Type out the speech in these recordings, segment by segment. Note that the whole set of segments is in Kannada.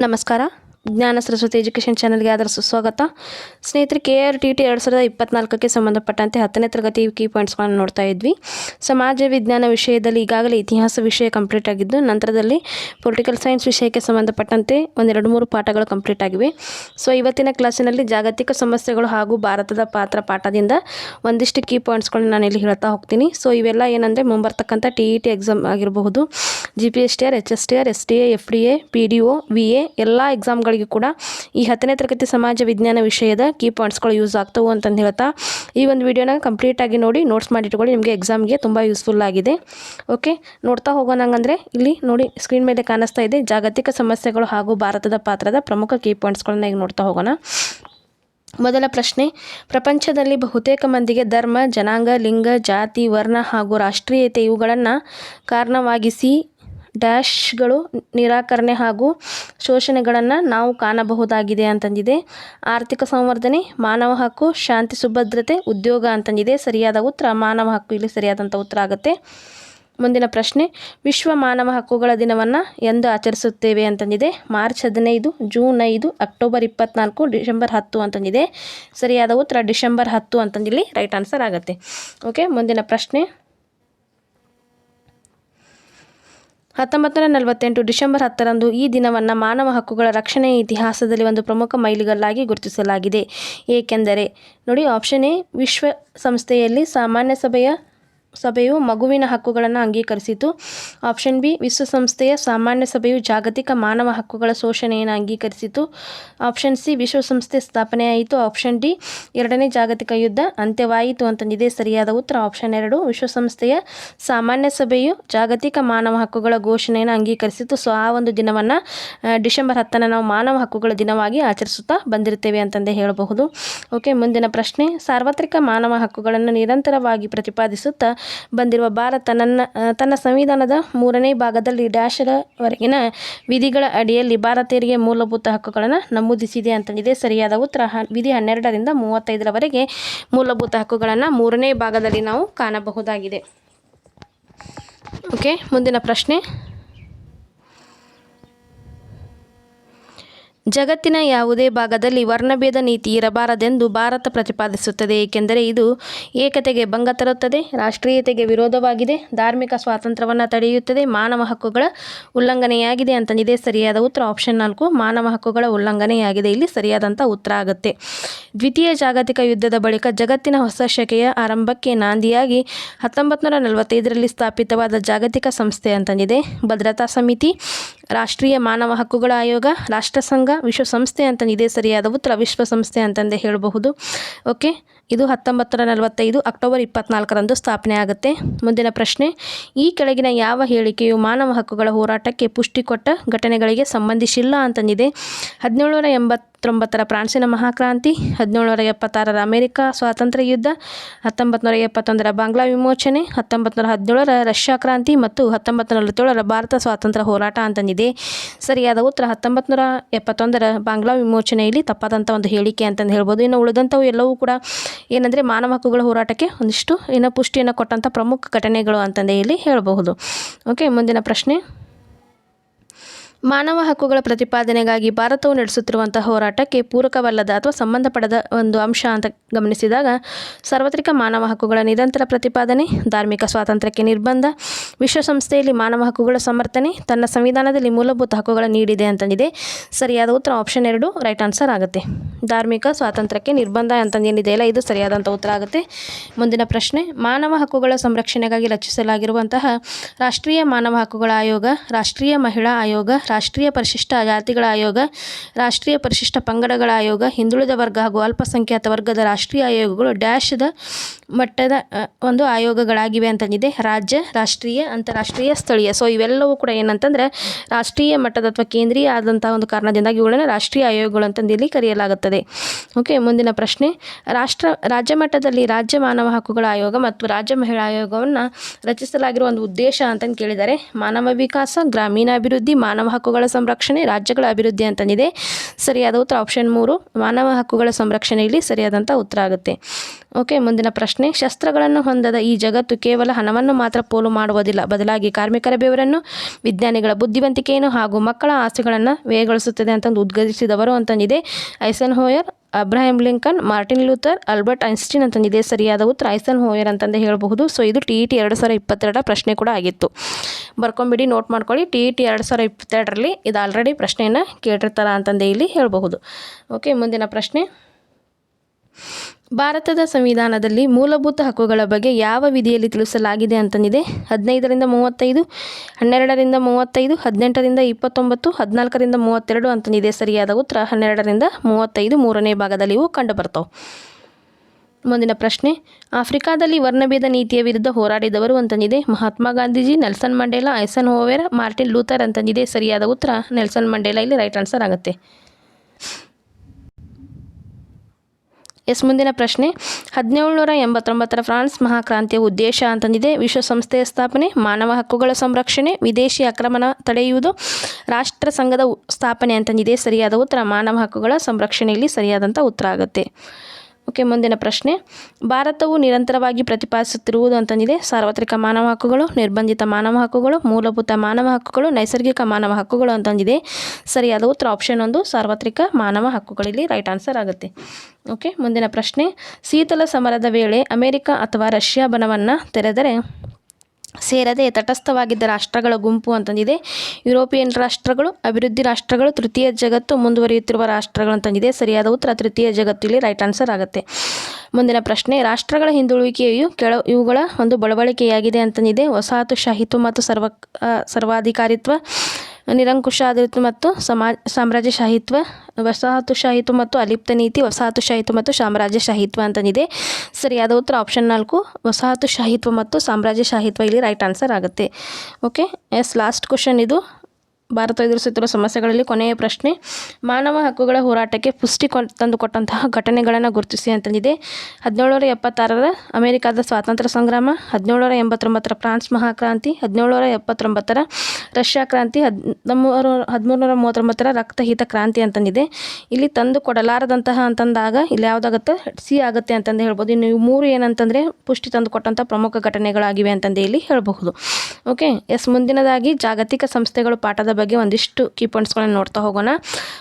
ನಮಸ್ಕಾರ. ಜ್ಞಾನ ಸರಸ್ವತಿ ಎಜುಕೇಷನ್ ಚಾನಲ್ಗೆ ಆದರೆ ಸುಸ್ವಾಗತ ಸ್ನೇಹಿತರೆ ಕೆ ಆರ್ ಟಿ ಟಿ ಎರಡು ಸಾವಿರದ ಇಪ್ಪತ್ನಾಲ್ಕಕ್ಕೆ ಸಂಬಂಧಪಟ್ಟಂತೆ ಹತ್ತನೇ ತರಗತಿ ಕೀ ಪಾಯಿಂಟ್ಸ್ಗಳನ್ನು ನೋಡ್ತಾ ಇದ್ವಿ. ಸಮಾಜ ವಿಜ್ಞಾನ ವಿಷಯದಲ್ಲಿ ಈಗಾಗಲೇ ಇತಿಹಾಸ ವಿಷಯ ಕಂಪ್ಲೀಟ್ ಆಗಿದ್ದು, ನಂತರದಲ್ಲಿ ಪೊಲಿಟಿಕಲ್ ಸೈನ್ಸ್ ವಿಷಯಕ್ಕೆ ಸಂಬಂಧಪಟ್ಟಂತೆ ಒಂದೆರಡು ಮೂರು ಪಾಠಗಳು ಕಂಪ್ಲೀಟ್ ಆಗಿವೆ. ಸೊ ಇವತ್ತಿನ ಕ್ಲಾಸಿನಲ್ಲಿ ಜಾಗತಿಕ ಸಮಸ್ಯೆಗಳು ಹಾಗೂ ಭಾರತದ ಪಾತ್ರ ಪಾಠದಿಂದ ಒಂದಿಷ್ಟು ಕೀ ಪಾಯಿಂಟ್ಸ್ಗಳನ್ನ ನಾನು ಇಲ್ಲಿ ಹೇಳ್ತಾ ಹೋಗ್ತೀನಿ. ಸೊ ಇವೆಲ್ಲ ಏನಂದರೆ ಮುಂಬರ್ತಕ್ಕಂಥ ಟಿ ಇ ಟಿ ಎಕ್ಸಾಮ್ ಆಗಿರಬಹುದು. G P S T R H S T R S T A F D A P D O V A ಎಲ್ಲ ಎಕ್ಸಾಮ್ಗಳಿಗೂ ಕೂಡ ಈ ಹತ್ತನೇ ತರಗತಿ ಸಮಾಜ ವಿಜ್ಞಾನ ವಿಷಯದ ಕೀ ಪಾಯಿಂಟ್ಸ್ಗಳು ಯೂಸ್ ಆಗ್ತವು ಅಂತಂದು ಹೇಳ್ತಾ ಈ ಒಂದು ವಿಡಿಯೋನ ಕಂಪ್ಲೀಟಾಗಿ ನೋಡಿ ನೋಟ್ಸ್ ಮಾಡಿಟ್ಕೊಳ್ಳಿ ನಿಮಗೆ ಎಕ್ಸಾಮ್ಗೆ ತುಂಬ ಯೂಸ್ಫುಲ್ ಆಗಿದೆ. ಓಕೆ ನೋಡ್ತಾ ಹೋಗೋಣ ಹಂಗಂದ್ರೆ ಇಲ್ಲಿ ನೋಡಿ ಸ್ಕ್ರೀನ್ ಮೇಲೆ ಕಾಣಿಸ್ತಾ ಇದೆ ಜಾಗತಿಕ ಸಮಸ್ಯೆಗಳು ಹಾಗೂ ಭಾರತದ ಪಾತ್ರದ ಪ್ರಮುಖ ಕೀ ಪಾಯಿಂಟ್ಸ್ಗಳನ್ನ ಈಗ ನೋಡ್ತಾ ಹೋಗೋಣ. ಮೊದಲ ಪ್ರಶ್ನೆ, ಪ್ರಪಂಚದಲ್ಲಿ ಬಹುತೇಕ ಮಂದಿಗೆ ಧರ್ಮ, ಜನಾಂಗ, ಲಿಂಗ, ಜಾತಿ, ವರ್ಣ ಹಾಗೂ ರಾಷ್ಟ್ರೀಯತೆ ಇವುಗಳನ್ನು ಕಾರಣವಾಗಿಸಿ ಡ್ಯಾಶ್ಗಳು ನಿರಾಕರಣೆ ಹಾಗೂ ಶೋಷಣೆಗಳನ್ನು ನಾವು ಕಾಣಬಹುದಾಗಿದೆ ಅಂತಂದಿದೆ. ಆರ್ಥಿಕ ಸಂವರ್ಧನೆ, ಮಾನವ ಹಕ್ಕು, ಶಾಂತಿ, ಸುಭದ್ರತೆ, ಉದ್ಯೋಗ ಅಂತಂದಿದೆ. ಸರಿಯಾದ ಉತ್ತರ ಮಾನವ ಹಕ್ಕು. ಇಲ್ಲಿ ಸರಿಯಾದಂಥ ಉತ್ತರ ಆಗುತ್ತೆ. ಮುಂದಿನ ಪ್ರಶ್ನೆ, ವಿಶ್ವ ಮಾನವ ಹಕ್ಕುಗಳ ದಿನವನ್ನು ಎಂದು ಆಚರಿಸುತ್ತೇವೆ ಅಂತಂದಿದೆ. ಮಾರ್ಚ್ ಹದಿನೈದು, ಜೂನ್ ಐದು, ಅಕ್ಟೋಬರ್ ಇಪ್ಪತ್ನಾಲ್ಕು, ಡಿಸೆಂಬರ್ ಹತ್ತು ಅಂತಂದಿದೆ. ಸರಿಯಾದ ಉತ್ತರ ಡಿಸೆಂಬರ್ ಹತ್ತು ಅಂತಂದಿಲ್ಲಿ ರೈಟ್ ಆನ್ಸರ್ ಆಗುತ್ತೆ. ಓಕೆ, ಮುಂದಿನ ಪ್ರಶ್ನೆ ಹತ್ತೊಂಬತ್ತು ನೂರ ನಲವತ್ತೆಂಟು ಡಿಸೆಂಬರ್ ಹತ್ತರಂದು ಈ ದಿನವನ್ನು ಮಾನವ ಹಕ್ಕುಗಳ ರಕ್ಷಣೆಯ ಇತಿಹಾಸದಲ್ಲಿ ಒಂದು ಪ್ರಮುಖ ಮೈಲಿಗಲ್ಲಾಗಿ ಗುರುತಿಸಲಾಗಿದೆ. ಏಕೆಂದರೆ, ನೋಡಿ ಆಪ್ಷನ್ ಎ, ವಿಶ್ವಸಂಸ್ಥೆಯಲ್ಲಿ ಸಾಮಾನ್ಯ ಸಭೆಯ ಸಭೆಯು ಮಗುವಿನ ಹಕ್ಕುಗಳನ್ನು ಅಂಗೀಕರಿಸಿತು. ಆಪ್ಷನ್ ಬಿ, ವಿಶ್ವಸಂಸ್ಥೆಯ ಸಾಮಾನ್ಯ ಸಭೆಯು ಜಾಗತಿಕ ಮಾನವ ಹಕ್ಕುಗಳ ಶೋಷಣೆಯನ್ನು ಅಂಗೀಕರಿಸಿತು. ಆಪ್ಷನ್ ಸಿ, ವಿಶ್ವಸಂಸ್ಥೆ ಸ್ಥಾಪನೆಯಾಯಿತು. ಆಪ್ಷನ್ ಡಿ, ಎರಡನೇ ಜಾಗತಿಕ ಯುದ್ಧ ಅಂತ್ಯವಾಯಿತು ಅಂತಂದಿದೆ ಸರಿಯಾದ ಉತ್ತರ. ಆಪ್ಷನ್ ಎರಡು, ವಿಶ್ವಸಂಸ್ಥೆಯ ಸಾಮಾನ್ಯ ಸಭೆಯು ಜಾಗತಿಕ ಮಾನವ ಹಕ್ಕುಗಳ ಘೋಷಣೆಯನ್ನು ಅಂಗೀಕರಿಸಿತು. ಸೊ, ಆ ಒಂದು ದಿನವನ್ನು ಡಿಸೆಂಬರ್ ಹತ್ತನ್ನು ನಾವು ಮಾನವ ಹಕ್ಕುಗಳ ದಿನವಾಗಿ ಆಚರಿಸುತ್ತಾ ಬಂದಿರ್ತೇವೆ ಅಂತಂದೇ ಹೇಳಬಹುದು. ಓಕೆ, ಮುಂದಿನ ಪ್ರಶ್ನೆ. ಸಾರ್ವತ್ರಿಕ ಮಾನವ ಹಕ್ಕುಗಳನ್ನು ನಿರಂತರವಾಗಿ ಪ್ರತಿಪಾದಿಸುತ್ತಾ ಬಂದಿರುವ ಭಾರತ ನನ್ನ ತನ್ನ ಸಂವಿಧಾನದ ಮೂರನೇ ಭಾಗದಲ್ಲಿ ಡ್ಯಾಶರವರೆಗಿನ ವಿಧಿಗಳ ಅಡಿಯಲ್ಲಿ ಭಾರತೀಯರಿಗೆ ಮೂಲಭೂತ ಹಕ್ಕುಗಳನ್ನು ನಮೂದಿಸಿದೆ ಅಂತಂದಿದೆ ಸರಿಯಾದ ಉತ್ತರ ವಿಧಿ ಹನ್ನೆರಡರಿಂದ ಮೂವತ್ತೈದರವರೆಗೆ ಮೂಲಭೂತ ಹಕ್ಕುಗಳನ್ನು ಮೂರನೇ ಭಾಗದಲ್ಲಿ ನಾವು ಕಾಣಬಹುದಾಗಿದೆ. ಓಕೆ, ಮುಂದಿನ ಪ್ರಶ್ನೆ. ಜಗತ್ತಿನ ಯಾವುದೇ ಭಾಗದಲ್ಲಿ ವರ್ಣಭೇದ ನೀತಿ ಇರಬಾರದೆಂದು ಭಾರತ ಪ್ರತಿಪಾದಿಸುತ್ತದೆ, ಏಕೆಂದರೆ ಇದು ಏಕತೆಗೆ ಭಂಗ ತರುತ್ತದೆ, ರಾಷ್ಟ್ರೀಯತೆಗೆ ವಿರೋಧವಾಗಿದೆ, ಧಾರ್ಮಿಕ ಸ್ವಾತಂತ್ರ್ಯವನ್ನು ತಡೆಯುತ್ತದೆ, ಮಾನವ ಹಕ್ಕುಗಳ ಉಲ್ಲಂಘನೆಯಾಗಿದೆ ಅಂತಂದಿದೆ ಸರಿಯಾದ ಉತ್ತರ ಆಪ್ಷನ್ ನಾಲ್ಕು, ಮಾನವ ಹಕ್ಕುಗಳ ಉಲ್ಲಂಘನೆಯಾಗಿದೆ. ಇಲ್ಲಿ ಸರಿಯಾದಂಥ ಉತ್ತರ ಆಗುತ್ತೆ. ದ್ವಿತೀಯ ಜಾಗತಿಕ ಯುದ್ಧದ ಬಳಿಕ ಜಗತ್ತಿನ ಹೊಸ ಶಕೆಯ ಆರಂಭಕ್ಕೆ ನಾಂದಿಯಾಗಿ ಹತ್ತೊಂಬತ್ತು ನೂರ ನಲವತ್ತೈದರಲ್ಲಿ ಸ್ಥಾಪಿತವಾದ ಜಾಗತಿಕ ಸಂಸ್ಥೆ ಅಂತಂದಿದೆ ಭದ್ರತಾ ಸಮಿತಿ, ರಾಷ್ಟ್ರೀಯ ಮಾನವ ಹಕ್ಕುಗಳ ಆಯೋಗ, ರಾಷ್ಟ್ರಸಂಘ ವಿಶ್ವಸಂಸ್ಥೆ ಅಂತಂದಿದೆ ಸರಿಯಾದ ಉತ್ತರ ವಿಶ್ವಸಂಸ್ಥೆ ಅಂತಂದೇ ಹೇಳಬಹುದು. ಓಕೆ ಇದು ಹತ್ತೊಂಬತ್ತರ ನೂರ ನಲವತ್ತೈದು, ಅಕ್ಟೋಬರ್ ಇಪ್ಪತ್ನಾಲ್ಕರಂದು ಸ್ಥಾಪನೆ ಆಗುತ್ತೆ. ಮುಂದಿನ ಪ್ರಶ್ನೆ, ಈ ಕೆಳಗಿನ ಯಾವ ಹೇಳಿಕೆಯು ಮಾನವ ಹಕ್ಕುಗಳ ಹೋರಾಟಕ್ಕೆ ಪುಷ್ಟಿ ಕೊಟ್ಟ ಘಟನೆಗಳಿಗೆ ಸಂಬಂಧಿಸಿಲ್ಲ ಅಂತಂದಿದೆ. ಹದಿನೇಳುನೂರ ಎಂಬತ್ತೊಂಬತ್ತರ ಫ್ರಾನ್ಸಿನ ಮಹಾಕ್ರಾಂತಿ, ಹದಿನೇಳುನೂರ ಎಪ್ಪತ್ತಾರರ ಅಮೆರಿಕ ಸ್ವಾತಂತ್ರ್ಯ ಯುದ್ಧ ಹತ್ತೊಂಬತ್ತು ಎಪ್ಪತ್ತೊಂದರ ಬಾಂಗ್ಲಾ ವಿಮೋಚನೆ ಹತ್ತೊಂಬತ್ತು ನೂರ ಹದಿನೇಳರ ರಷ್ಯಾ ಕ್ರಾಂತಿ ಮತ್ತು ಹತ್ತೊಂಬತ್ತು ನಲವತ್ತೇಳರ ಭಾರತ ಸ್ವಾತಂತ್ರ್ಯ ಹೋರಾಟ ಅಂತಂದಿದೆ. ಸರಿಯಾದ ಉತ್ತರ ಹತ್ತೊಂಬತ್ತು ನೂರ ಎಪ್ಪತ್ತೊಂದರ ಬಾಂಗ್ಲಾ ವಿಮೋಚನೆಯಲ್ಲಿ ತಪ್ಪಾದಂಥ ಒಂದು ಹೇಳಿಕೆ ಅಂತಂದು ಹೇಳ್ಬೋದು. ಇನ್ನು ಉಳಿದಂಥವು ಎಲ್ಲವೂ ಕೂಡ ಏನಂದರೆ ಮಾನವ ಹಕ್ಕುಗಳ ಹೋರಾಟಕ್ಕೆ ಒಂದಿಷ್ಟು ಏನೋ ಪುಷ್ಟಿಯನ್ನು ಕೊಟ್ಟಂಥ ಪ್ರಮುಖ ಘಟನೆಗಳು ಅಂತಂದೇ ಇಲ್ಲಿ ಹೇಳಬಹುದು. ಓಕೆ ಮುಂದಿನ ಪ್ರಶ್ನೆ. ಮಾನವ ಹಕ್ಕುಗಳ ಪ್ರತಿಪಾದನೆಗಾಗಿ ಭಾರತವು ನಡೆಸುತ್ತಿರುವಂತಹ ಹೋರಾಟಕ್ಕೆ ಪೂರಕವಲ್ಲದ ಅಥವಾ ಸಂಬಂಧಪಡದ ಒಂದು ಅಂಶ ಅಂತ ಗಮನಿಸಿದಾಗ ಸಾರ್ವತ್ರಿಕ ಮಾನವ ಹಕ್ಕುಗಳ ನಿರಂತರ ಪ್ರತಿಪಾದನೆ, ಧಾರ್ಮಿಕ ಸ್ವಾತಂತ್ರ್ಯಕ್ಕೆ ನಿರ್ಬಂಧ, ವಿಶ್ವಸಂಸ್ಥೆಯಲ್ಲಿ ಮಾನವ ಹಕ್ಕುಗಳ ಸಮರ್ಥನೆ, ತನ್ನ ಸಂವಿಧಾನದಲ್ಲಿ ಮೂಲಭೂತ ಹಕ್ಕುಗಳ ನೀಡಿದೆ ಅಂತಂದಿದೆ. ಸರಿಯಾದ ಉತ್ತರ ಆಪ್ಷನ್ ಎರಡು, ರೈಟ್ ಆನ್ಸರ್ ಆಗುತ್ತೆ. ಧಾರ್ಮಿಕ ಸ್ವಾತಂತ್ರ್ಯಕ್ಕೆ ನಿರ್ಬಂಧ ಅಂತಂದೇನಿದೆ ಅಲ್ಲ, ಇದು ಸರಿಯಾದಂಥ ಉತ್ತರ ಆಗುತ್ತೆ. ಮುಂದಿನ ಪ್ರಶ್ನೆ, ಮಾನವ ಹಕ್ಕುಗಳ ಸಂರಕ್ಷಣೆಗಾಗಿ ರಚಿಸಲಾಗಿರುವಂತಹ ರಾಷ್ಟ್ರೀಯ ಮಾನವ ಹಕ್ಕುಗಳ ಆಯೋಗ, ರಾಷ್ಟ್ರೀಯ ಮಹಿಳಾ ಆಯೋಗ ರಾಷ್ಟ್ರೀಯ ಪರಿಶಿಷ್ಟ ಜಾತಿಗಳ ಆಯೋಗ, ರಾಷ್ಟ್ರೀಯ ಪರಿಶಿಷ್ಟ ಪಂಗಡಗಳ ಆಯೋಗ, ಹಿಂದುಳಿದ ವರ್ಗ ಹಾಗೂ ಅಲ್ಪಸಂಖ್ಯಾತ ವರ್ಗದ ರಾಷ್ಟ್ರೀಯ ಆಯೋಗಗಳು ಡ್ಯಾಶ್ದ ಮಟ್ಟದ ಒಂದು ಆಯೋಗಗಳಾಗಿವೆ ಅಂತಂದಿದೆ ರಾಜ್ಯ, ರಾಷ್ಟ್ರೀಯ, ಅಂತಾರಾಷ್ಟ್ರೀಯ, ಸ್ಥಳೀಯ. ಸೊ ಇವೆಲ್ಲವೂ ಕೂಡ ಏನಂತಂದರೆ ರಾಷ್ಟ್ರೀಯ ಮಟ್ಟದ ಅಥವಾ ಕೇಂದ್ರೀಯ ಆದಂತಹ ಒಂದು ಕಾರಣದಿಂದಾಗಿ ಇವುಗಳನ್ನು ರಾಷ್ಟ್ರೀಯ ಆಯೋಗಗಳು ಅಂತಂದು ಇಲ್ಲಿ ಕರೆಯಲಾಗುತ್ತದೆ. ಓಕೆ ಮುಂದಿನ ಪ್ರಶ್ನೆ. ರಾಷ್ಟ್ರ, ರಾಜ್ಯ ಮಟ್ಟದಲ್ಲಿ ರಾಜ್ಯ ಮಾನವ ಹಕ್ಕುಗಳ ಆಯೋಗ ಮತ್ತು ರಾಜ್ಯ ಮಹಿಳಾ ಆಯೋಗವನ್ನು ರಚಿಸಲಾಗಿರುವ ಒಂದು ಉದ್ದೇಶ ಅಂತಂದು ಕೇಳಿದ್ದಾರೆ ಮಾನವ ವಿಕಾಸ, ಗ್ರಾಮೀಣಾಭಿವೃದ್ಧಿ, ಮಾನವ ಹಕ್ಕುಗಳ ಸಂರಕ್ಷಣೆ, ರಾಜ್ಯಗಳ ಅಭಿವೃದ್ಧಿ ಅಂತಂದಿದೆ. ಸರಿಯಾದ ಉತ್ತರ ಆಪ್ಷನ್ ಮೂರು, ಮಾನವ ಹಕ್ಕುಗಳ ಸಂರಕ್ಷಣೆ ಇಲ್ಲಿ ಸರಿಯಾದಂಥ ಉತ್ತರ ಆಗುತ್ತೆ. ಓಕೆ ಮುಂದಿನ ಪ್ರಶ್ನೆ. ಶಸ್ತ್ರಗಳನ್ನು ಹೊಂದದ ಈ ಜಗತ್ತು ಕೇವಲ ಹಣವನ್ನು ಮಾತ್ರ ಪೋಲು ಮಾಡುವುದಿಲ್ಲ. ಬದಲಾಗಿ ಕಾರ್ಮಿಕರ ಬೆವರನ್ನು, ವಿಜ್ಞಾನಿಗಳ ಬುದ್ಧಿವಂತಿಕೆಯನ್ನು ಹಾಗೂ ಮಕ್ಕಳ ಆಸೆಗಳನ್ನು ವ್ಯಯಗೊಳಿಸುತ್ತದೆ ಅಂತಂದು ಉದ್ಘಾಟಿಸಿದವರು ಅಂತಂದಿದೆ. Eisenhower, Abraham Lincoln, Martin Luther, Albert Einstein ಅಂತಂದಿದೆ. ಸರಿಯಾದ ಉತ್ತರ ಐಸನ್ ಹೋಯರ್ ಅಂತಂದೇ ಹೇಳಬಹುದು. ಸೊ ಇದು ಟಿ ಇ ಟಿ ಎರಡು ಸಾವಿರ ಇಪ್ಪತ್ತೆರಡರ ಪ್ರಶ್ನೆ ಕೂಡ ಆಗಿತ್ತು. ಬರ್ಕೊಂಬಿಡಿ ನೋಟ್ ಮಾಡ್ಕೊಳ್ಳಿ. ಟಿ ಇ ಟಿ ಎರಡು ಸಾವಿರ ಇಪ್ಪತ್ತೆರಡರಲ್ಲಿ ಇದು ಆಲ್ರೆಡಿ ಪ್ರಶ್ನೆಯನ್ನು ಕೇಳಿರ್ತಾರ ಅಂತಂದೇ ಇಲ್ಲಿ ಹೇಳಬಹುದು. ಓಕೆ ಮುಂದಿನ ಪ್ರಶ್ನೆ. ಭಾರತದ ಸಂವಿಧಾನದಲ್ಲಿ ಮೂಲಭೂತ ಹಕ್ಕುಗಳ ಬಗ್ಗೆ ಯಾವ ವಿಧಿಯಲ್ಲಿ ತಿಳಿಸಲಾಗಿದೆ ಅಂತಂದಿದೆ. ಹದಿನೈದರಿಂದ ಮೂವತ್ತೈದು, ಹನ್ನೆರಡರಿಂದ ಮೂವತ್ತೈದು, ಹದಿನೆಂಟರಿಂದ ಇಪ್ಪತ್ತೊಂಬತ್ತು, ಹದಿನಾಲ್ಕರಿಂದ ಮೂವತ್ತೆರಡು ಅಂತಂದಿದೆ. ಸರಿಯಾದ ಉತ್ತರ ಹನ್ನೆರಡರಿಂದ ಮೂವತ್ತೈದು ಮೂರನೇ ಭಾಗದಲ್ಲಿ ಇವು ಕಂಡುಬರ್ತಾವೆ. ಮುಂದಿನ ಪ್ರಶ್ನೆ, ಆಫ್ರಿಕಾದಲ್ಲಿ ವರ್ಣಭೇದ ನೀತಿಯ ವಿರುದ್ಧ ಹೋರಾಡಿದವರು ಅಂತಂದಿದೆ Mahatma Gandhiji, Nelson Mandela, Eisenhower Martin Luther ಅಂತಂದಿದೆ. ಸರಿಯಾದ ಉತ್ತರ, ನೆಲ್ಸನ್ ಮಂಡೇಲಾ. ಇಲ್ಲಿ ರೈಟ್ ಆನ್ಸರ್ ಆಗುತ್ತೆ. ಎಸ್, ಮುಂದಿನ ಪ್ರಶ್ನೆ, ಹದಿನೇಳುನೂರ ಎಂಬತ್ತೊಂಬತ್ತರ ಫ್ರಾನ್ಸ್ ಮಹಾಕ್ರಾಂತಿಯ ಉದ್ದೇಶ ಅಂತಂದಿದೆ. ವಿಶ್ವಸಂಸ್ಥೆಯ ಸ್ಥಾಪನೆ, ಮಾನವ ಹಕ್ಕುಗಳ ಸಂರಕ್ಷಣೆ, ವಿದೇಶಿ ಆಕ್ರಮಣ ತಡೆಯುವುದು, ರಾಷ್ಟ್ರ ಸಂಘದ ಸ್ಥಾಪನೆ ಅಂತಂದಿದೆ. ಸರಿಯಾದ ಉತ್ತರ, ಮಾನವ ಹಕ್ಕುಗಳ ಸಂರಕ್ಷಣೆಯಲ್ಲಿ ಸರಿಯಾದಂಥ ಉತ್ತರ ಆಗುತ್ತೆ. ಓಕೆ, ಮುಂದಿನ ಪ್ರಶ್ನೆ. ಭಾರತವು ನಿರಂತರವಾಗಿ ಪ್ರತಿಪಾದಿಸುತ್ತಿರುವುದು ಅಂತಂದಿದೆ. ಸಾರ್ವತ್ರಿಕ ಮಾನವ ಹಕ್ಕುಗಳು, ನಿರ್ಬಂಧಿತ ಮಾನವ ಹಕ್ಕುಗಳು, ಮೂಲಭೂತ ಮಾನವ ಹಕ್ಕುಗಳು, ನೈಸರ್ಗಿಕ ಮಾನವ ಹಕ್ಕುಗಳು ಅಂತಂದಿದೆ. ಸರಿಯಾದ ಉತ್ತರ ಆಪ್ಷನ್ ಒಂದು, ಸಾರ್ವತ್ರಿಕ ಮಾನವ ಹಕ್ಕುಗಳಲ್ಲಿ ರೈಟ್ ಆನ್ಸರ್ ಆಗುತ್ತೆ. ಓಕೆ, ಮುಂದಿನ ಪ್ರಶ್ನೆ. ಶೀತಲ ಸಮರದ ವೇಳೆ ಅಮೆರಿಕ ಅಥವಾ ರಷ್ಯಾ ಬನವನ್ನು ತೆರೆದರೆ ಸೇರದೆ ತಟಸ್ಥವಾಗಿದ್ದ ರಾಷ್ಟ್ರಗಳ ಗುಂಪು ಅಂತಂದಿದೆ. ಯುರೋಪಿಯನ್ ರಾಷ್ಟ್ರಗಳು ಅಭಿವೃದ್ಧಿ ರಾಷ್ಟ್ರಗಳು ತೃತೀಯ ಜಗತ್ತು ಮುಂದುವರಿಯುತ್ತಿರುವ ರಾಷ್ಟ್ರಗಳು ಅಂತಂದಿದೆ ಸರಿಯಾದ ಉತ್ತರ ತೃತೀಯ ಜಗತ್ತು. ಇಲ್ಲಿ ರೈಟ್ ಆನ್ಸರ್ ಆಗುತ್ತೆ. ಮುಂದಿನ ಪ್ರಶ್ನೆ ರಾಷ್ಟ್ರಗಳ ಹಿಂದುಳುವಿಕೆಯು ಕೆಳ ಇವುಗಳ ಒಂದು ಬಳವಳಿಕೆಯಾಗಿದೆ ಅಂತಂದಿದೆ. ವಸಾಹತುಶಾಹಿತ್ವ ಮತ್ತು ಸರ್ವ ಆ, ಸರ್ವಾಧಿಕಾರಿತ್ವ ನಿರಂಕುಶಾಡಳಿತ ಮತ್ತು ಸಮಾಜ ಸಾಮ್ರಾಜ್ಯಶಾಹಿತ್ವ, ವಸಾಹತುಶಾಹಿತ್ವ ಮತ್ತು ಅಲಿಪ್ತ ನೀತಿ, ವಸಾಹತುಶಾಹಿತ್ವ ಮತ್ತು ಸಾಮ್ರಾಜ್ಯಶಾಹಿತ್ವ ಅಂತಂದಿದೆ ಸರಿಯಾದ ಉತ್ತರ ಆಪ್ಷನ್ ನಾಲ್ಕು, ವಸಾಹತುಶಾಹಿತ್ವ ಮತ್ತು ಸಾಮ್ರಾಜ್ಯಶಾಹಿತ್ವ. ಇಲ್ಲಿ ರೈಟ್ ಆನ್ಸರ್ ಆಗುತ್ತೆ. ಓಕೆ ಎಸ್ ಲಾಸ್ಟ್ ಕ್ವಶನ್ ಇದು. ಭಾರತ ಎದುರಿಸುತ್ತಿರುವ ಸಮಸ್ಯೆಗಳಲ್ಲಿ ಕೊನೆಯ ಪ್ರಶ್ನೆ, ಮಾನವ ಹಕ್ಕುಗಳ ಹೋರಾಟಕ್ಕೆ ಪುಷ್ಟಿ ಕೊ ತಂದುಕೊಟ್ಟಂತಹ ಘಟನೆಗಳನ್ನು ಗುರುತಿಸಿ ಅಂತಂದಿದೆ. ಹದಿನೇಳುನೂರ ಎಪ್ಪತ್ತಾರರ ಅಮೆರಿಕಾದ ಸ್ವಾತಂತ್ರ್ಯ ಸಂಗ್ರಾಮ, ಹದಿನೇಳುನೂರ ಎಂಬತ್ತೊಂಬತ್ತರ ಫ್ರಾನ್ಸ್ ಮಹಾಕ್ರಾಂತಿ, ಹದಿನೇಳುನೂರ ಎಪ್ಪತ್ತೊಂಬತ್ತರ ರಷ್ಯಾ ಕ್ರಾಂತಿ, ಹದಿಮೂರು, ಹದಿಮೂರುನೂರ ಮೂವತ್ತೊಂಬತ್ತರ ರಕ್ತಹಿತ ಕ್ರಾಂತಿ ಅಂತಂದಿದೆ. ಇಲ್ಲಿ ತಂದು ಕೊಡಲಾರದಂತಹ ಅಂತಂದಾಗ ಇಲ್ಲಿ ಯಾವುದಾಗುತ್ತೆ? ಸಿ ಆಗುತ್ತೆ ಅಂತಂದು ಹೇಳ್ಬೋದು. ಇನ್ನು ಮೂರು ಏನಂತಂದರೆ ಪುಷ್ಟಿ ತಂದು ಕೊಟ್ಟಂಥ ಪ್ರಮುಖ ಘಟನೆಗಳಾಗಿವೆ ಅಂತಂದು ಇಲ್ಲಿ ಹೇಳಬಹುದು. ಓಕೆ, ಎಸ್ ಮುಂದಿನದಾಗಿ ಜಾಗತಿಕ ಸಂಸ್ಥೆಗಳು ಪಾಠದ ಬಗ್ಗೆ ಒಂದಿಷ್ಟು ಕೀ ಪಾಯಿಂಟ್ಸ್ಗಳನ್ನು ನೋಡ್ತಾ ಹೋಗೋಣ.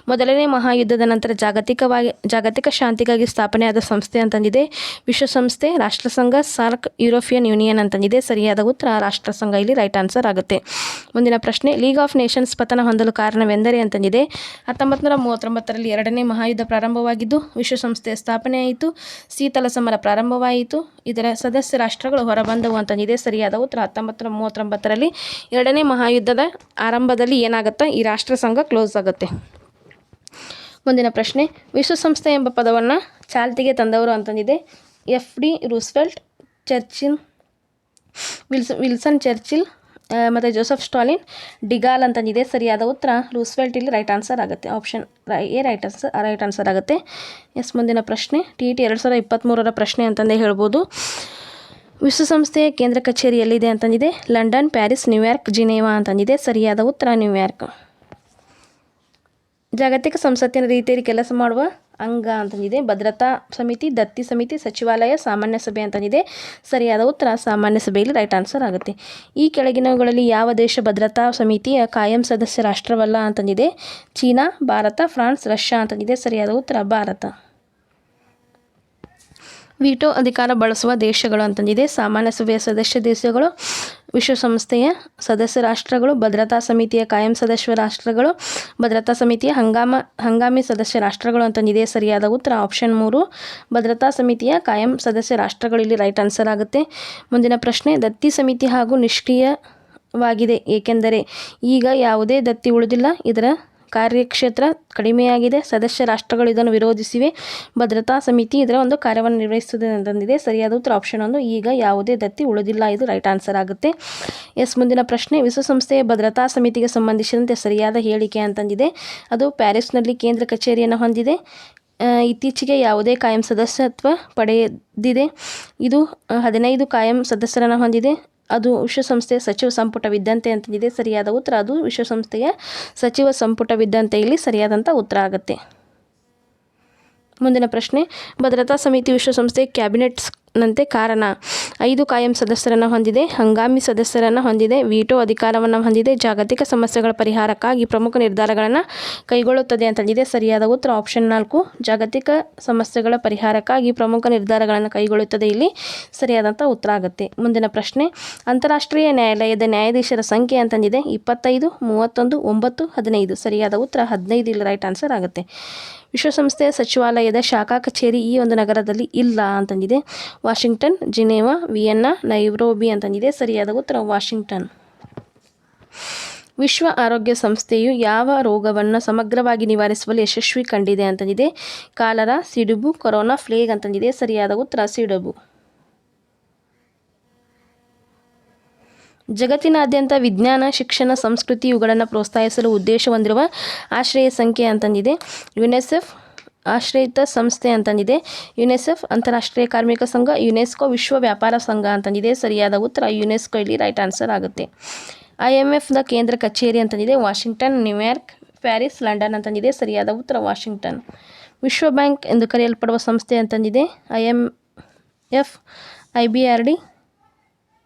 ಮೊದಲನೇ ಮಹಾಯುದ್ಧದ ನಂತರ ಜಾಗತಿಕವಾಗಿ ಜಾಗತಿಕ ಶಾಂತಿಗಾಗಿ ಸ್ಥಾಪನೆಯಾದ ಸಂಸ್ಥೆ ಅಂತಂದಿದೆ. ವಿಶ್ವಸಂಸ್ಥೆ, ರಾಷ್ಟ್ರಸಂಘ, ಸಾರ್ಕ್ ಯುರೋಪಿಯನ್ ಯೂನಿಯನ್ ಅಂತಂದಿದೆ. ಸರಿಯಾದ ಉತ್ತರ, ರಾಷ್ಟ್ರಸಂಘ. ಇಲ್ಲಿ ರೈಟ್ ಆನ್ಸರ್ ಆಗುತ್ತೆ. ಮುಂದಿನ ಪ್ರಶ್ನೆ ಲೀಗ್ ಆಫ್ ನೇಷನ್ಸ್ ಪತನ ಹೊಂದಲು ಕಾರಣವೆಂದರೆ ಅಂತಂದಿದೆ. ಹತ್ತೊಂಬತ್ತು ನೂರ ಮೂವತ್ತೊಂಬತ್ತರಲ್ಲಿ ಎರಡನೇ ಮಹಾಯುದ್ಧ ಪ್ರಾರಂಭವಾಗಿದ್ದು, ವಿಶ್ವಸಂಸ್ಥೆಯ ಸ್ಥಾಪನೆಯಾಯಿತು. ಶೀತಲ ಸಮರ ಪ್ರಾರಂಭವಾಯಿತು. ಇದರ ಸದಸ್ಯ ರಾಷ್ಟ್ರಗಳು ಹೊರಬಂದವು ಅಂತಂದಿದೆ. ಸರಿಯಾದ ಉತ್ತರ ಹತ್ತೊಂಬತ್ತು ನೂರ ಮೂವತ್ತೊಂಬತ್ತರಲ್ಲಿ ಎರಡನೇ ಮಹಾಯುದ್ಧದ ಆರಂಭದಲ್ಲಿ ಏನಾಗುತ್ತೆ ಈ ರಾಷ್ಟ್ರಸಂಘ ಕ್ಲೋಸ್ ಆಗುತ್ತೆ. ಮುಂದಿನ ಪ್ರಶ್ನೆ, ವಿಶ್ವಸಂಸ್ಥೆ ಎಂಬ ಪದವನ್ನು ಚಾಲ್ತಿಗೆ ತಂದವರು ಅಂತಂದಿದೆ. F D Roosevelt Churchill Wills, Wilson Churchill ಮತ್ತು ಜೋಸೆಫ್ ಸ್ಟಾಲಿನ್, ಡಿಗಾಲ್ ಅಂತಂದಿದೆ. ಸರಿಯಾದ ಉತ್ತರ ರೂಸ್ವೆಲ್ಟ್ ಇಲ್ಲಿ ರೈಟ್ ಆನ್ಸರ್ ಆಗುತ್ತೆ. Option A right answer right answer ಆಗುತ್ತೆ. ಎಸ್ ಮುಂದಿನ ಪ್ರಶ್ನೆ ಟಿ ಇ ಟಿ ಎರಡು ಸಾವಿರದ ಇಪ್ಪತ್ತ್ಮೂರರ ಪ್ರಶ್ನೆ ಅಂತಂದೇ ಹೇಳ್ಬೋದು. ವಿಶ್ವಸಂಸ್ಥೆಯ ಕೇಂದ್ರ ಕಚೇರಿ ಎಲ್ಲಿದೆ ಅಂತಂದಿದೆ? London, Paris, New York, Geneva ಅಂತಂದಿದೆ. ಸರಿಯಾದ ಉತ್ತರ, ನ್ಯೂಯಾರ್ಕ್. ಜಾಗತಿಕ ಸಂಸತ್ತಿನ ರೀತಿಯಲ್ಲಿ ಕೆಲಸ ಮಾಡುವ ಅಂಗ ಅಂತಂದಿದೆ. ಭದ್ರತಾ ಸಮಿತಿ, ದತ್ತಿ ಸಮಿತಿ, ಸಚಿವಾಲಯ, ಸಾಮಾನ್ಯ ಸಭೆ ಅಂತಂದಿದೆ. ಸರಿಯಾದ ಉತ್ತರ, ಸಾಮಾನ್ಯ ಸಭೆಯಲ್ಲಿ ರೈಟ್ ಆನ್ಸರ್ ಆಗುತ್ತೆ. ಈ ಕೆಳಗಿನವುಗಳಲ್ಲಿ ಯಾವ ದೇಶ ಭದ್ರತಾ ಸಮಿತಿಯ ಕಾಯಂ ಸದಸ್ಯ ರಾಷ್ಟ್ರವಲ್ಲ ಅಂತಂದಿದೆ? ಚೀನಾ, ಭಾರತ, ಫ್ರಾನ್ಸ್, ರಷ್ಯಾ ಅಂತಂದಿದೆ. ಸರಿಯಾದ ಉತ್ತರ, ಭಾರತ. ವಿಟೋ ಅಧಿಕಾರ ಬಳಸುವ ದೇಶಗಳು ಅಂತಂದಿದೆ. ಸಾಮಾನ್ಯ ಸಭೆಯ ಸದಸ್ಯ ದೇಶಗಳು, ವಿಶ್ವಸಂಸ್ಥೆಯ ಸದಸ್ಯ ರಾಷ್ಟ್ರಗಳು, ಭದ್ರತಾ ಸಮಿತಿಯ ಕಾಯಂ ಸದಸ್ಯ ರಾಷ್ಟ್ರಗಳು, ಭದ್ರತಾ ಸಮಿತಿಯ ಹಂಗಾಮ, ಹಂಗಾಮಿ ಸದಸ್ಯ ರಾಷ್ಟ್ರಗಳು ಅಂತಂದಿದೆ. ಸರಿಯಾದ ಉತ್ತರ ಆಪ್ಷನ್ ಮೂರು, ಭದ್ರತಾ ಸಮಿತಿಯ ಕಾಯಂ ಸದಸ್ಯ ರಾಷ್ಟ್ರಗಳು. ಇಲ್ಲಿ ರೈಟ್ ಆನ್ಸರ್ ಆಗುತ್ತೆ. ಮುಂದಿನ ಪ್ರಶ್ನೆ, ದತ್ತಿ ಸಮಿತಿ ಹಾಗೂ ನಿಷ್ಕ್ರಿಯವಾಗಿದೆ, ಏಕೆಂದರೆ ಈಗ ಯಾವುದೇ ದತ್ತಿ ಉಳಿದಿಲ್ಲ. ಇದರ ಕಾರ್ಯಕ್ಷೇತ್ರ ಕಡಿಮೆಯಾಗಿದೆ. ಸದಸ್ಯ ರಾಷ್ಟ್ರಗಳು ಇದನ್ನು ವಿರೋಧಿಸಿವೆ. ಭದ್ರತಾ ಸಮಿತಿ ಇದರ ಒಂದು ಕಾರ್ಯವನ್ನು ನಿರ್ವಹಿಸುತ್ತದೆ ಅಂತಂದಿದೆ ಸರಿಯಾದ ಉತ್ತರ ಆಪ್ಷನ್ ಒಂದು. ಈಗ ಯಾವುದೇ ದತ್ತಿ ಉಳಿದಿಲ್ಲ ಇದು ರೈಟ್ ಆನ್ಸರ್ ಆಗುತ್ತೆ. ಎಸ್, ಮುಂದಿನ ಪ್ರಶ್ನೆ. ವಿಶ್ವಸಂಸ್ಥೆಯ ಭದ್ರತಾ ಸಮಿತಿಗೆ ಸಂಬಂಧಿಸಿದಂತೆ ಸರಿಯಾದ ಹೇಳಿಕೆ ಅಂತಂದಿದೆ ಅದು ಪ್ಯಾರಿಸ್ನಲ್ಲಿ ಕೇಂದ್ರ ಕಚೇರಿಯನ್ನು ಹೊಂದಿದೆ. ಇತ್ತೀಚೆಗೆ ಯಾವುದೇ ಕಾಯಂ ಸದಸ್ಯತ್ವ ಪಡೆದಿದೆ. ಇದು ಹದಿನೈದು ಕಾಯಂ ಸದಸ್ಯರನ್ನು ಹೊಂದಿದೆ. ಅದು ವಿಶ್ವಸಂಸ್ಥೆಯ ಸಚಿವ ಸಂಪುಟವಿದ್ದಂತೆ ಅಂತಂದಿದೆ. ಸರಿಯಾದ ಉತ್ತರ, ಅದು ವಿಶ್ವಸಂಸ್ಥೆಯ ಸಚಿವ ಸಂಪುಟವಿದ್ದಂತೆ ಇಲ್ಲಿ ಸರಿಯಾದಂಥ ಉತ್ತರ ಆಗುತ್ತೆ. ಮುಂದಿನ ಪ್ರಶ್ನೆ, ಭದ್ರತಾ ಸಮಿತಿ ವಿಶ್ವಸಂಸ್ಥೆ ಕ್ಯಾಬಿನೆಟ್ಸ್ನಂತೆ ಕಾರಣ. ಐದು ಕಾಯಂ ಸದಸ್ಯರನ್ನು ಹೊಂದಿದೆ, ಹಂಗಾಮಿ ಸದಸ್ಯರನ್ನು ಹೊಂದಿದೆ, ವೀಟೋ ಅಧಿಕಾರವನ್ನು ಹೊಂದಿದೆ, ಜಾಗತಿಕ ಸಮಸ್ಯೆಗಳ ಪರಿಹಾರಕ್ಕಾಗಿ ಪ್ರಮುಖ ನಿರ್ಧಾರಗಳನ್ನು ಕೈಗೊಳ್ಳುತ್ತದೆ ಅಂತಂದಿದೆ. ಸರಿಯಾದ ಉತ್ತರ ಆಪ್ಷನ್ ನಾಲ್ಕು, ಜಾಗತಿಕ ಸಮಸ್ಯೆಗಳ ಪರಿಹಾರಕ್ಕಾಗಿ ಪ್ರಮುಖ ನಿರ್ಧಾರಗಳನ್ನು ಕೈಗೊಳ್ಳುತ್ತದೆ ಇಲ್ಲಿ ಸರಿಯಾದಂಥ ಉತ್ತರ ಆಗುತ್ತೆ. ಮುಂದಿನ ಪ್ರಶ್ನೆ, ಅಂತಾರಾಷ್ಟ್ರೀಯ ನ್ಯಾಯಾಲಯದ ನ್ಯಾಯಾಧೀಶರ ಸಂಖ್ಯೆ ಅಂತಂದಿದೆ. ಇಪ್ಪತ್ತೈದು, ಮೂವತ್ತೊಂದು, ಒಂಬತ್ತು, ಹದಿನೈದು. ಸರಿಯಾದ ಉತ್ತರ ಹದಿನೈದು ಇಲ್ಲಿ ರೈಟ್ ಆನ್ಸರ್ ಆಗುತ್ತೆ. ವಿಶ್ವಸಂಸ್ಥೆಯ ಸಚಿವಾಲಯದ ಶಾಖಾ ಕಚೇರಿ ಈ ಒಂದು ನಗರದಲ್ಲಿ ಇಲ್ಲ ಅಂತಂದಿದೆ. ವಾಷಿಂಗ್ಟನ್, ಜಿನೇವಾ, ವಿಯೆನ್ನಾ, ನೈರೋಬಿ ಅಂತಂದಿದೆ. ಸರಿಯಾದ ಉತ್ತರ ವಾಷಿಂಗ್ಟನ್. ವಿಶ್ವ ಆರೋಗ್ಯ ಸಂಸ್ಥೆಯು ಯಾವ ರೋಗವನ್ನು ಸಮಗ್ರವಾಗಿ ನಿವಾರಿಸುವಲ್ಲಿ ಯಶಸ್ವಿ ಕಂಡಿದೆ ಅಂತಂದಿದೆ. ಕಾಲರ, ಸಿಡುಬು, ಕೊರೋನಾ, ಫ್ಲೇಗ್ ಅಂತಂದಿದೆ. ಸರಿಯಾದ ಉತ್ತರ ಸಿಡುಬು. ಜಗತ್ತಿನಾದ್ಯಂತ ವಿಜ್ಞಾನ, ಶಿಕ್ಷಣ, ಸಂಸ್ಕೃತಿ ಇವುಗಳನ್ನು ಪ್ರೋತ್ಸಾಹಿಸಲು ಉದ್ದೇಶ ಹೊಂದಿರುವ ಆಶ್ರಯ ಸಂಖ್ಯೆ ಅಂತಂದಿದೆ. ಯುನೆಸೆಫ್ ಆಶ್ರಯಿತ ಸಂಸ್ಥೆ ಅಂತಂದಿದೆ. ಯುನೆಸೆಫ್ ಅಂತಾರಾಷ್ಟ್ರೀಯ ಕಾರ್ಮಿಕ ಸಂಘ, ಯುನೆಸ್ಕೋ ವಿಶ್ವ ವ್ಯಾಪಾರ ಸಂಘ ಅಂತಂದಿದೆ. ಸರಿಯಾದ ಉತ್ತರ ಯುನೆಸ್ಕೋ ಇಲ್ಲಿ ರೈಟ್ ಆನ್ಸರ್ ಆಗುತ್ತೆ. ಐ ಎಂ ಎಫ್ನ ಕೇಂದ್ರ ಕಚೇರಿ ಅಂತಂದಿದೆ. Washington, New York, Paris, London ಅಂತಂದಿದೆ. ಸರಿಯಾದ ಉತ್ತರ ವಾಷಿಂಗ್ಟನ್. ವಿಶ್ವ ಬ್ಯಾಂಕ್ ಎಂದು ಕರೆಯಲ್ಪಡುವ ಸಂಸ್ಥೆ ಅಂತಂದಿದೆ. I M F, I B R D,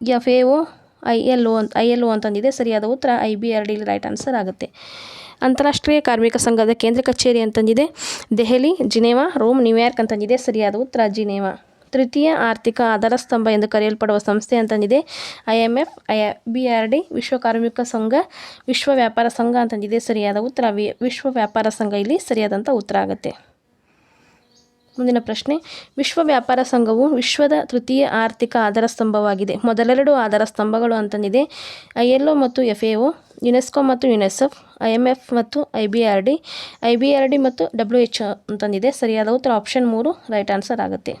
F A O I L O ಅಂತ, ಐ ಎಲ್ ಒ ಅಂತಂದಿದೆ. ಸರಿಯಾದ ಉತ್ತರ I B R D right answer ಆಗುತ್ತೆ. ಅಂತಾರಾಷ್ಟ್ರೀಯ ಕಾರ್ಮಿಕ ಸಂಘದ ಕೇಂದ್ರ ಕಚೇರಿ ಅಂತಂದಿದೆ. Delhi, Geneva, Rome, New York ಅಂತಂದಿದೆ. ಸರಿಯಾದ ಉತ್ತರ ಜಿನೇವಾ. ತೃತೀಯ ಆರ್ಥಿಕ ಆಧಾರ ಸ್ತಂಭ ಎಂದು ಕರೆಯಲ್ಪಡುವ ಸಂಸ್ಥೆ ಅಂತಂದಿದೆ. I M F, I B R D, ವಿಶ್ವ ಕಾರ್ಮಿಕ ಸಂಘ, ವಿಶ್ವ ವ್ಯಾಪಾರ ಸಂಘ ಅಂತಂದಿದೆ. ಸರಿಯಾದ ಉತ್ತರ ವಿಶ್ವ ವ್ಯಾಪಾರ ಸಂಘ ಇಲ್ಲಿ ಸರಿಯಾದಂಥ ಉತ್ತರ ಆಗುತ್ತೆ. ಮುಂದಿನ ಪ್ರಶ್ನೆ. ವಿಶ್ವ ವ್ಯಾಪಾರ ಸಂಘವು ವಿಶ್ವದ ತೃತೀಯ ಆರ್ಥಿಕ ಆಧಾರ ಸ್ತಂಭವಾಗಿದೆ. ಮೊದಲೆರಡು ಆಧಾರ ಸ್ತಂಭಗಳು ಅಂತಂದಿದೆ. ಐ ಎಲ್ ಒ ಮತ್ತು ಎಫ್ ಎ ಒ ಯುನೆಸ್ಕೋ ಮತ್ತು ಯುನೆಸೆಫ್ ಐ ಎಂ ಎಫ್ ಮತ್ತು I B R D I B R D ಮತ್ತು ಡಬ್ಲ್ಯೂ ಎಚ್ ಅಂತಂದಿದೆ. ಸರಿಯಾದ ಉತ್ತರ ಆಪ್ಷನ್ ಮೂರು, ರೈಟ್ ಆನ್ಸರ್ ಆಗುತ್ತೆ.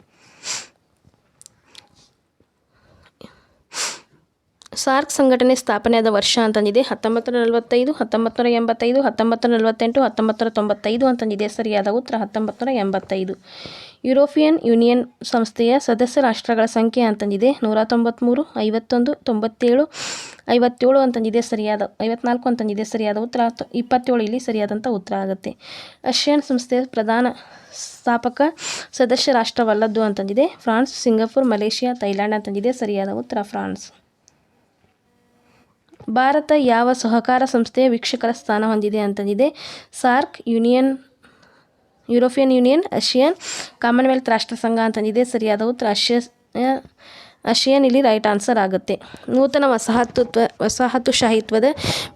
ಸಾರ್ಕ್ ಸಂಘಟನೆ ಸ್ಥಾಪನೆಯಾದ ವರ್ಷ ಅಂತಂದಿದೆ. ಹತ್ತೊಂಬತ್ತು ನೂರ ನಲವತ್ತೈದು ಹತ್ತೊಂಬತ್ತು ನೂರ ಎಂಬತ್ತೈದು ಹತ್ತೊಂಬತ್ತು ನೂರ ನಲವತ್ತೆಂಟು ಹತ್ತೊಂಬತ್ತು ನೂರ ತೊಂಬತ್ತೈದು ಅಂತಂದಿದೆ. ಸರಿಯಾದ ಉತ್ತರ ಹತ್ತೊಂಬತ್ತು ನೂರ ಎಂಬತ್ತೈದು. ಯುರೋಪಿಯನ್ ಯೂನಿಯನ್ ಸಂಸ್ಥೆಯ ಸದಸ್ಯ ರಾಷ್ಟ್ರಗಳ ಸಂಖ್ಯೆ ಅಂತಂದಿದೆ. ನೂರ ತೊಂಬತ್ತ್ಮೂರು ಐವತ್ತೊಂದು, ತೊಂಬತ್ತೇಳು, ಐವತ್ತೇಳು ಅಂತಂದಿದೆ. ಸರಿಯಾದ, ಐವತ್ನಾಲ್ಕು ಅಂತಂದಿದೆ. ಸರಿಯಾದ ಉತ್ತರ ಇಪ್ಪತ್ತೇಳು ಇಲ್ಲಿ ಸರಿಯಾದಂಥ ಉತ್ತರ ಆಗುತ್ತೆ. ರಷ್ಯನ್ ಸಂಸ್ಥೆಯ ಪ್ರಧಾನ ಸ್ಥಾಪಕ ಸದಸ್ಯ ರಾಷ್ಟ್ರವಲ್ಲದ್ದು ಅಂತಂದಿದೆ. ಫ್ರಾನ್ಸ್, ಸಿಂಗಪುರ್, ಮಲೇಷಿಯಾ, ಥೈಲ್ಯಾಂಡ್ ಅಂತಂದಿದೆ. ಸರಿಯಾದ ಉತ್ತರ ಫ್ರಾನ್ಸ್. ಭಾರತ ಯಾವ ಸಹಕಾರ ಸಂಸ್ಥೆಯ ವೀಕ್ಷಕರ ಸ್ಥಾನ ಹೊಂದಿದೆ ಅಂತಂದಿದೆ. SAARC union, European Union ASEAN Commonwealth ರಾಷ್ಟ್ರಸಂಘ ಅಂತಂದಿದೆ. ಸರಿಯಾದ ಉತ್ತರ ಅಶಿಯನ್ ಇಲ್ಲಿ ರೈಟ್ ಆನ್ಸರ್ ಆಗುತ್ತೆ. ನೂತನ ವಸಾಹತುತ್ವ, ವಸಾಹತುಶಾಹಿತ್ವದ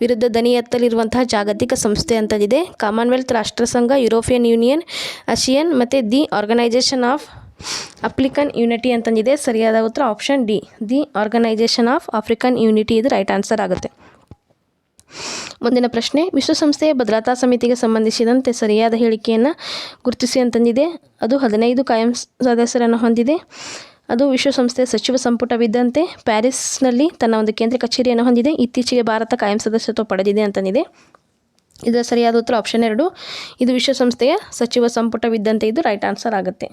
ವಿರುದ್ಧ ದನಿ ಎತ್ತಲಿರುವಂತಹ ಜಾಗತಿಕ ಸಂಸ್ಥೆ ಅಂತಂದಿದೆ. ಕಾಮನ್ವೆಲ್ತ್ ರಾಷ್ಟ್ರ ಸಂಘ, ಯುರೋಪಿಯನ್ ಯೂನಿಯನ್ ಅಶಿಯನ್ ಮತ್ತು the organisation of African unity ಅಂತಂದಿದೆ. ಸರಿಯಾದ ಉತ್ತರ option D the organisation of African unity ಇದು ರೈಟ್ ಆನ್ಸರ್ ಆಗುತ್ತೆ. ಮುಂದಿನ ಪ್ರಶ್ನೆ, ವಿಶ್ವಸಂಸ್ಥೆಯ ಭದ್ರತಾ ಸಮಿತಿಗೆ ಸಂಬಂಧಿಸಿದಂತೆ ಸರಿಯಾದ ಹೇಳಿಕೆಯನ್ನು ಗುರುತಿಸಿ ಅಂತಂದಿದೆ. ಅದು ಹದಿನೈದು ಕಾಯಂ ಸದಸ್ಯರನ್ನು ಹೊಂದಿದೆ. ಅದು ವಿಶ್ವಸಂಸ್ಥೆಯ ಸಚಿವ ಸಂಪುಟವಿದ್ದಂತೆ ಪ್ಯಾರಿಸ್ನಲ್ಲಿ ತನ್ನ ಒಂದು ಕೇಂದ್ರ ಕಚೇರಿಯನ್ನು ಹೊಂದಿದೆ. ಇತ್ತೀಚೆಗೆ ಭಾರತ ಕಾಯಂ ಸದಸ್ಯತ್ವ ಪಡೆದಿದೆ ಅಂತಂದಿದೆ. ಇದರ ಸರಿಯಾದ ಉತ್ತರ ಆಪ್ಷನ್ ಎರಡು. ಇದು ವಿಶ್ವಸಂಸ್ಥೆಯ ಸಚಿವ ಸಂಪುಟವಿದ್ದಂತೆ ಇದು ರೈಟ್ ಆನ್ಸರ್ ಆಗುತ್ತೆ.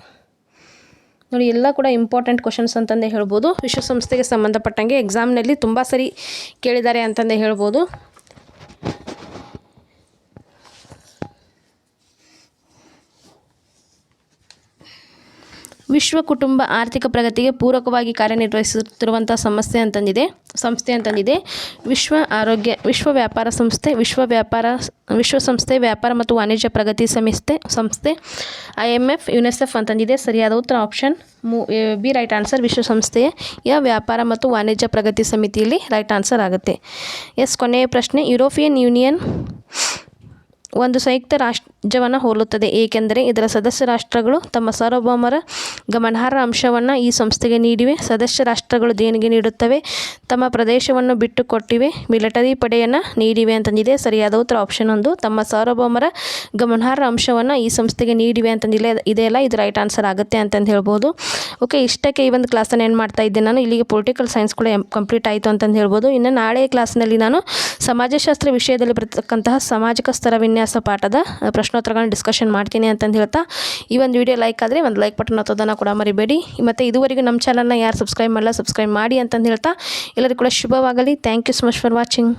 ನೋಡಿ, ಎಲ್ಲ ಕೂಡ ಇಂಪಾರ್ಟೆಂಟ್ ಕ್ವಶನ್ಸ್ ಅಂತಂದೇ ಹೇಳ್ಬೋದು. ವಿಶ್ವಸಂಸ್ಥೆಗೆ ಸಂಬಂಧಪಟ್ಟಂಗೆ ಎಕ್ಸಾಮ್ನಲ್ಲಿ ತುಂಬ ಸರಿ ಕೇಳಿದ್ದಾರೆ ಅಂತಂದೇ ಹೇಳ್ಬೋದು. ವಿಶ್ವ ಕುಟುಂಬ ಆರ್ಥಿಕ ಪ್ರಗತಿಗೆ ಪೂರಕವಾಗಿ ಕಾರ್ಯನಿರ್ವಹಿಸುತ್ತಿರುವಂಥ ಸಮಸ್ಯೆ ಅಂತಂದಿದೆ, ಸಂಸ್ಥೆ ಅಂತಂದಿದೆ. ವಿಶ್ವ ಆರೋಗ್ಯ, ವಿಶ್ವ ವ್ಯಾಪಾರ ಸಂಸ್ಥೆ, ವಿಶ್ವ ವ್ಯಾಪಾರ ವಿಶ್ವಸಂಸ್ಥೆ ವ್ಯಾಪಾರ ಮತ್ತು ವಾಣಿಜ್ಯ ಪ್ರಗತಿ ಸಂಸ್ಥೆ ಸಂಸ್ಥೆ ಐ ಎಂ ಎಫ್ ಯುನೆಸೆಫ್ ಅಂತಂದಿದೆ. ಸರಿಯಾದ ಉತ್ತರ ಆಪ್ಷನ್ ಮೂ ಬಿ, ರೈಟ್ ಆನ್ಸರ್. ವಿಶ್ವಸಂಸ್ಥೆಯ ಯ ವ್ಯಾಪಾರ ಮತ್ತು ವಾಣಿಜ್ಯ ಪ್ರಗತಿ ಸಮಿತಿಯಲ್ಲಿ ರೈಟ್ ಆನ್ಸರ್ ಆಗುತ್ತೆ. ಎಸ್, ಕೊನೆಯ ಪ್ರಶ್ನೆ. ಯುರೋಪಿಯನ್ ಯೂನಿಯನ್ ಒಂದು ಸಂಯುಕ್ತ ರಾಷ್ಟ್ರವನ್ನು ಹೋಲುತ್ತದೆ. ಏಕೆಂದರೆ ಇದರ ಸದಸ್ಯ ರಾಷ್ಟ್ರಗಳು ತಮ್ಮ ಸಾರ್ವಭೌಮರ ಗಮನಾರ್ಹ ಅಂಶವನ್ನು ಈ ಸಂಸ್ಥೆಗೆ ನೀಡಿವೆ. ಸದಸ್ಯ ರಾಷ್ಟ್ರಗಳು ದೇಣಿಗೆ ನೀಡುತ್ತವೆ. ತಮ್ಮ ಪ್ರದೇಶವನ್ನು ಬಿಟ್ಟುಕೊಟ್ಟಿವೆ. ಮಿಲಿಟರಿ ಪಡೆಯನ್ನು ನೀಡಿವೆ ಅಂತಂದಿದೆ ಸರಿಯಾದ ಉತ್ತರ ಆಪ್ಷನ್ ಒಂದು. ತಮ್ಮ ಸಾರ್ವಭೌಮರ ಗಮನಾರ್ಹ ಅಂಶವನ್ನು ಈ ಸಂಸ್ಥೆಗೆ ನೀಡಿವೆ ಅಂತಂದಿಲ್ಲ ಇದೆಯಲ್ಲ ಇದು ರೈಟ್ ಆನ್ಸರ್ ಆಗುತ್ತೆ ಅಂತಂದು ಹೇಳ್ಬೋದು. ಓಕೆ, ಇಷ್ಟಕ್ಕೆ ಈ ಒಂದು ಕ್ಲಾಸನ್ನು ಏನು ಮಾಡ್ತಾ ಇದ್ದೆ ನಾನು ಇಲ್ಲಿಗೆ ಪೊಲಿಟಿಕಲ್ ಸೈನ್ಸ್ ಕೂಡ ಕಂಪ್ಲೀಟ್ ಆಯಿತು ಅಂತಂದು ಹೇಳ್ಬೋದು. ಇನ್ನು ನಾಳೆ ಕ್ಲಾಸ್ನಲ್ಲಿ ನಾನು ಸಮಾಜಶಾಸ್ತ್ರ ವಿಷಯದಲ್ಲಿ ಬರ್ತಕ್ಕಂತಹ ಸಾಮಾಜಿಕ ಸ್ತರ ವಿನ್ಯಾಸ ಪಾಠದ ಪ್ರಶ್ನೋತ್ತರಗಳನ್ನ ಡಿಸ್ಕಷನ್ ಮಾಡ್ತೀನಿ ಅಂತಂದು ಹೇಳ್ತಾ, ಈ ಒಂದು ವಿಡಿಯೋ ಲೈಕ್ ಆದರೆ ಒಂದು ಲೈಕ್ ಬಟನ್ ಹತ್ತೋದನ್ನು ಕೂಡ ಮರಿಬೇಡಿ. ಮತ್ತು ಇದುವರೆಗೂ ನಮ್ಮ ಚಾನಲ್ನ ಯಾರು ಸಬ್ಸ್ಕ್ರೈಬ್ ಮಾಡಲ್ಲ ಸಬ್ಸ್ಕ್ರೈಬ್ ಮಾಡಿ ಅಂತಂದು ಹೇಳ್ತಾ, ಎಲ್ಲರಿಗೂ ಕೂಡ ಶುಭವಾಗಲಿ. Thank you so much for watching